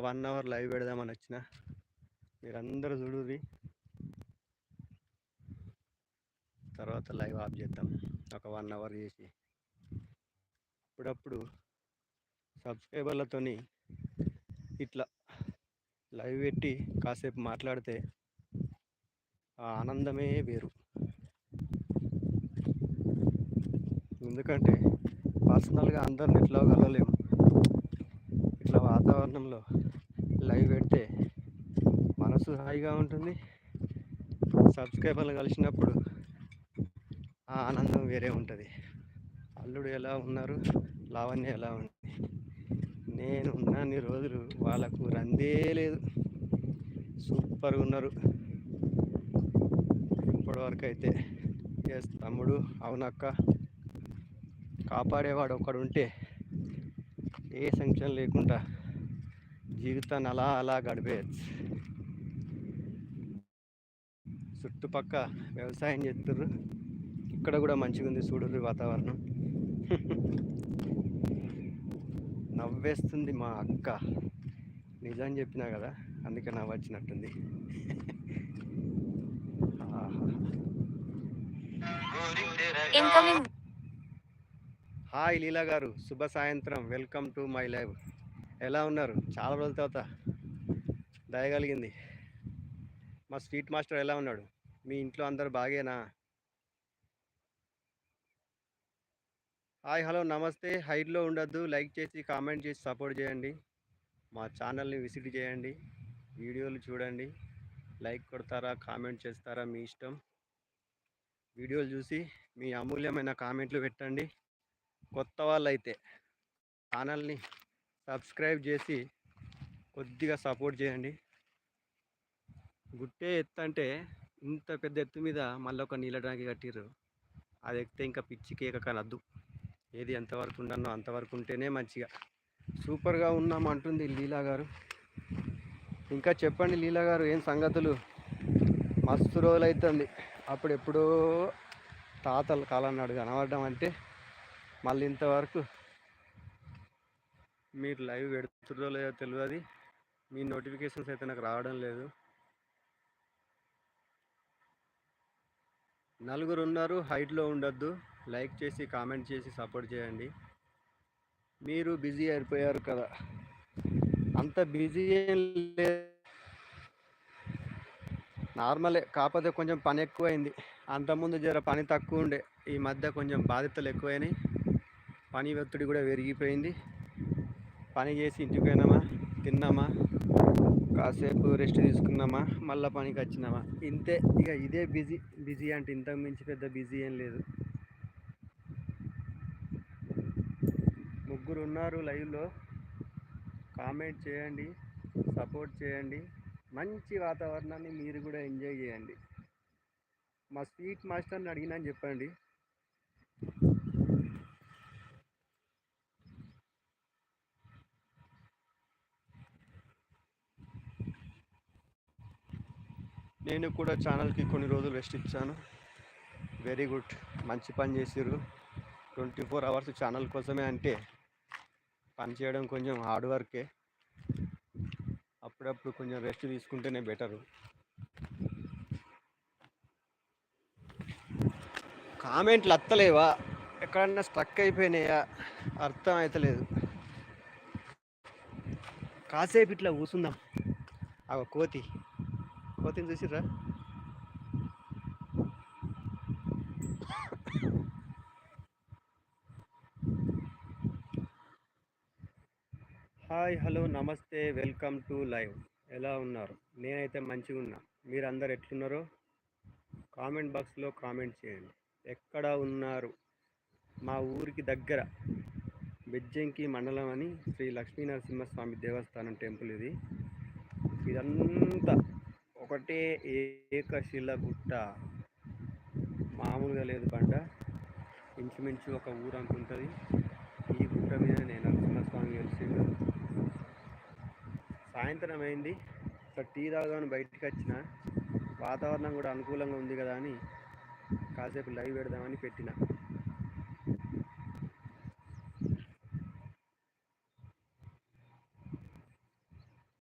One our live పెడదామని వచ్చిన మీరందరూ చూడుర్రి. తర్వాత లైవ్ ఆఫ్ చేద్దాం. ఒక వన్ అవర్ చేసి. అప్పుడప్పుడు సబ్స్క్రైబర్లతోని ఇట్లా లైవ్ పెట్టి కాసేపు మాట్లాడితే ఆ ఆనందమే వేరు. ఎందుకంటే పర్సనల్గా అందరిని ఎట్లా కలవలేము. వాతావరణంలో లైవ్ పెడితే మనసు హాయిగా ఉంటుంది. సబ్స్క్రైబర్లు కలిసినప్పుడు ఆ ఆనందం వేరే ఉంటుంది. అల్లుడు ఎలా ఉన్నారు? లావణ్య ఎలా ఉంది? నేను ఉన్నన్ని రోజులు వాళ్ళకు రందే లేదు. సూపర్గా ఉన్నారు. ఇప్పటివరకు అయితే ఎస్ తమ్ముడు అవునక్క. కాపాడేవాడు ఒకడు ఉంటే ఏ సంక్షన్ లేకుండా జీవితాన్ని అలా అలా గడిపేయచ్చు. చుట్టుపక్క వ్యవసాయం చేస్తుర్రు ఇక్కడ కూడా మంచిగా ఉంది చూడరు వాతావరణం. నవ్వేస్తుంది మా అక్క. నిజం చెప్పినా కదా అందుకే నవ్వచ్చినట్టుంది. హాయ్ లీలా గారు శుభ సాయంత్రం. Welcome to my live. ఎలా ఉన్నారు? చాలా రోజుల తర్వాత దయగలిగింది మా స్వీట్ మాస్టర్ ఎలా ఉన్నాడు? మీ ఇంట్లో అందరు బాగేనా? హాయ్ హలో నమస్తే. హైట్లో ఉండొద్దు. లైక్ చేసి కామెంట్ చేసి సపోర్ట్ చేయండి. మా ఛానల్ని విజిట్ చేయండి. వీడియోలు చూడండి. లైక్ కొడతారా కామెంట్ చేస్తారా మీ ఇష్టం? వీడియోలు చూసి మీ అమూల్యమైన కామెంట్లు పెట్టండి. కొత్త వాళ్ళైతే ఛానల్ని సబ్స్క్రైబ్ చేసి కొద్దిగా సపోర్ట్ చేయండి. గుట్టే ఎత్తు అంటే ఇంత పెద్ద ఎత్తు మీద మళ్ళీ ఒక నీళ్ళ ట్యాంక్ కట్టిర్రు. అది ఎక్కితే ఇంకా పిచ్చి కేక కనద్దు ఏది ఎంతవరకు ఉండనో అంతవరకు ఉంటేనే మంచిగా. సూపర్గా ఉన్నాం అంటుంది లీలా గారు. ఇంకా చెప్పండి లీలా గారు ఏం సంగతులు? మస్తు రోజులు అవుతుంది అప్పుడెప్పుడో తాతల కాలం నాడు కనబడడం అంటే మళ్ళీ ఇంతవరకు మీరు లైవ్ పెడుతుందో లేదో తెలియదు మీ నోటిఫికేషన్స్ అయితే నాకు రావడం లేదు. నలుగురు ఉన్నారు హైట్లో ఉండొద్దు. లైక్ చేసి కామెంట్ చేసి సపోర్ట్ చేయండి. మీరు బిజీ అయిపోయారు కదా. అంత బిజీ ఏం లేదు నార్మలే. కాకపోతే కొంచెం పని ఎక్కువైంది. అంతకుముందు జర పని తక్కువ ఉండే. ఈ మధ్య కొంచెం బాధ్యతలు ఎక్కువైనాయి. పని ఒత్తిడి కూడా పెరిగిపోయింది పని చేసి ఇంటికి పోయినామా తిన్నామా కాసేపు రెస్ట్ తీసుకున్నామా మళ్ళీ పనికి వచ్చినామా? ఇంతే. ఇక ఇదే బిజీ బిజీ అంటే ఇంతకు మించి పెద్ద బిజీ ఏం లేదు. ముగ్గురు ఉన్నారు లైవ్లో. కామెంట్ చేయండి సపోర్ట్ చేయండి. మంచి వాతావరణాన్ని మీరు కూడా ఎంజాయ్ చేయండి. మా స్వీట్ మాస్టర్ని అడిగినా అని చెప్పండి. నేను కూడా ఛానల్కి కొన్ని రోజులు రెస్ట్ ఇచ్చాను. వెరీ గుడ్ మంచి పని చేసిరు ట్వంటీ ఫోర్ అవర్స్ ఛానల్ కోసమే అంటే పని చేయడం కొంచెం హార్డ్ వర్కే. అప్పుడప్పుడు కొంచెం రెస్ట్ తీసుకుంటేనే బెటరు. కామెంట్లు అత్తలేవా? ఎక్కడన్నా స్ట్రక్ అయిపోయినాయా? అర్థం అవుతలేదు కాసేపు ఇట్లా కూర్చుందాం ఆ కోతి. కోతిని చూసిర్రా హాయ్ హలో నమస్తే వెల్కమ్ టు లైవ్ ఎలా ఉన్నారు? నేనైతే మంచిగా ఉన్నా. మీరు అందరు ఎట్లున్నారో కామెంట్ బాక్స్లో కామెంట్ చేయండి. ఎక్కడ ఉన్నారు? మా ఊరికి దగ్గర బెజ్జంకి మండలం అని శ్రీ లక్ష్మీనరసింహస్వామి దేవస్థానం టెంపుల్ ఇది. ఇదంతా ఒకటే ఏకశిల గుట్ట మామూలుగా లేదు బండ. ఇంచుమించు ఒక ఊరు అనుకుంటుంది ఈ గుట్ట మీద నేను నరసింహస్వామి వెలిసిండు సాయంత్రం అయింది. ఒక టీ తాగుదామని బయటికి వచ్చిన. వాతావరణం కూడా అనుకూలంగా ఉంది కదా అని కాసేపు లైవ్ పెడదామని పెట్టిన.